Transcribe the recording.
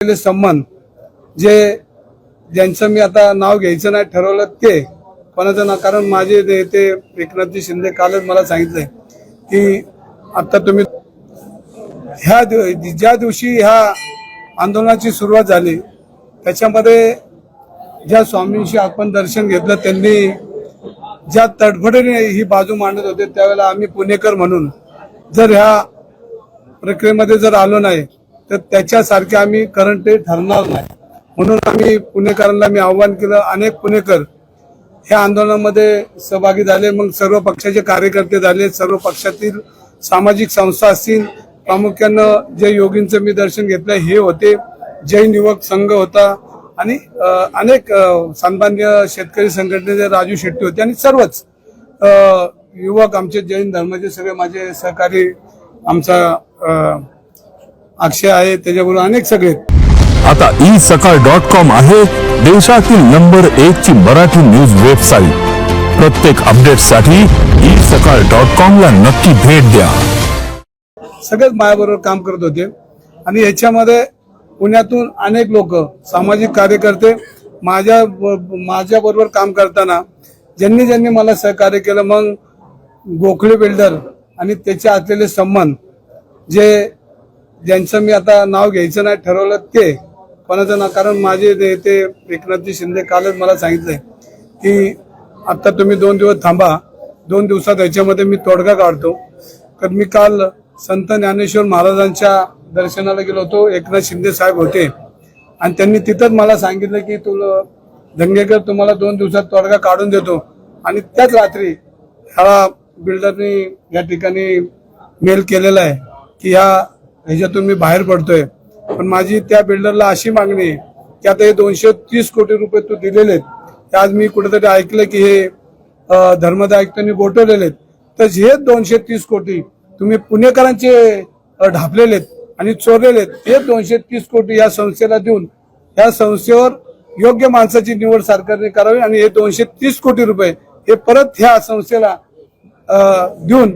असलेले संबंध जे ज्यांचं मी आता नाव घ्यायचं नाही ठरवलं ते कोणाचं ना कारण माझे नेते एकनाथजी शिंदे कालच मला सांगितलंय की आता तुम्ही ह्या दिव- ज्या दिवशी ह्या आंदोलनाची सुरुवात झाली त्याच्यामध्ये ज्या स्वामींशी आपण दर्शन घेतलं त्यांनी ज्या तडफडीने ही बाजू मांडत होते त्यावेळेला आम्ही पुणेकर म्हणून जर ह्या प्रक्रियेमध्ये जर आलो नाही तर त्याच्यासारखे आम्ही करंट ठरणार नाही. म्हणून आम्ही पुणेकरांना मी आव्हान केलं अनेक पुणेकर ह्या आंदोलनामध्ये सहभागी झाले. मग सर्व पक्षाचे कार्यकर्ते झाले सर्व पक्षातील सामाजिक संस्था असतील प्रामुख्यानं जे योगींचं मी दर्शन घेतलं हे होते. जैन युवक संघ होता आणि अनेक अ, सन्मान्य शेतकरी संघटनेचे राजू शेट्टी होते आणि सर्वच युवक आमचे जैन धर्माचे सगळे माझे सहकारी आमचा अक्षय आहे त्याच्याबरोबर अनेक सगळे. आता ई सकाळ डॉट कॉम आहे देशातील नंबर एक ची मराठी न्यूज वेबसाईट. प्रत्येक अपडेटसाठी ई सकाळ डॉट कॉम ला नक्की भेट द्या. सगळेच माझ्याबरोबर काम करत होते. आणि याच्यामध्ये पुण्यातून अनेक लोक सामाजिक कार्यकर्ते माझ्या माझ्या बरोबर काम करताना ज्यांनी ज्यांनी मला सहकार्य केलं मग गोखले बिल्डर आणि त्याचे असलेले संबंध जे ज्यांचं मी आता नाव घ्यायचं नाही ठरवलं ते कोणाचं ना कारण माझे नेते एकनाथजी शिंदे कालच मला सांगितलंय की आता तुम्ही दोन दिवस थांबा. दोन दिवसात याच्यामध्ये मी तोडगा काढतो. तर मी काल संत ज्ञानेश्वर महाराजांच्या दर्शनाला गेलो होतो. एकनाथ शिंदे साहेब होते. आणि त्यांनी तिथंच मला सांगितलं की तुला दंगेकर तुम्हाला दोन दिवसात तोडगा काढून देतो. आणि त्याच रात्री ह्या बिल्डरनी या ठिकाणी मेल केलेला आहे की ह्या ह्याच्यातून मी बाहेर पडतोय. पण माझी त्या बिल्डरला अशी मागणी आहे की आता हे दोनशे तीस कोटी रुपये तू दिलेले आहेत ते आज मी कुठेतरी ऐकलं की हे अ, धर्मदाय आयुक्तांनी आहेत. तर हे दोनशे तीस कोटी तुम्ही पुणेकरांचे ढापलेले आहेत आणि चोरलेले आहेत. हे दोनशे तीस कोटी या संस्थेला देऊन या संस्थेवर योग्य माणसाची निवड सरकारने करावी आणि हे दोनशे तीस कोटी रुपये हे परत ह्या संस्थेला देऊन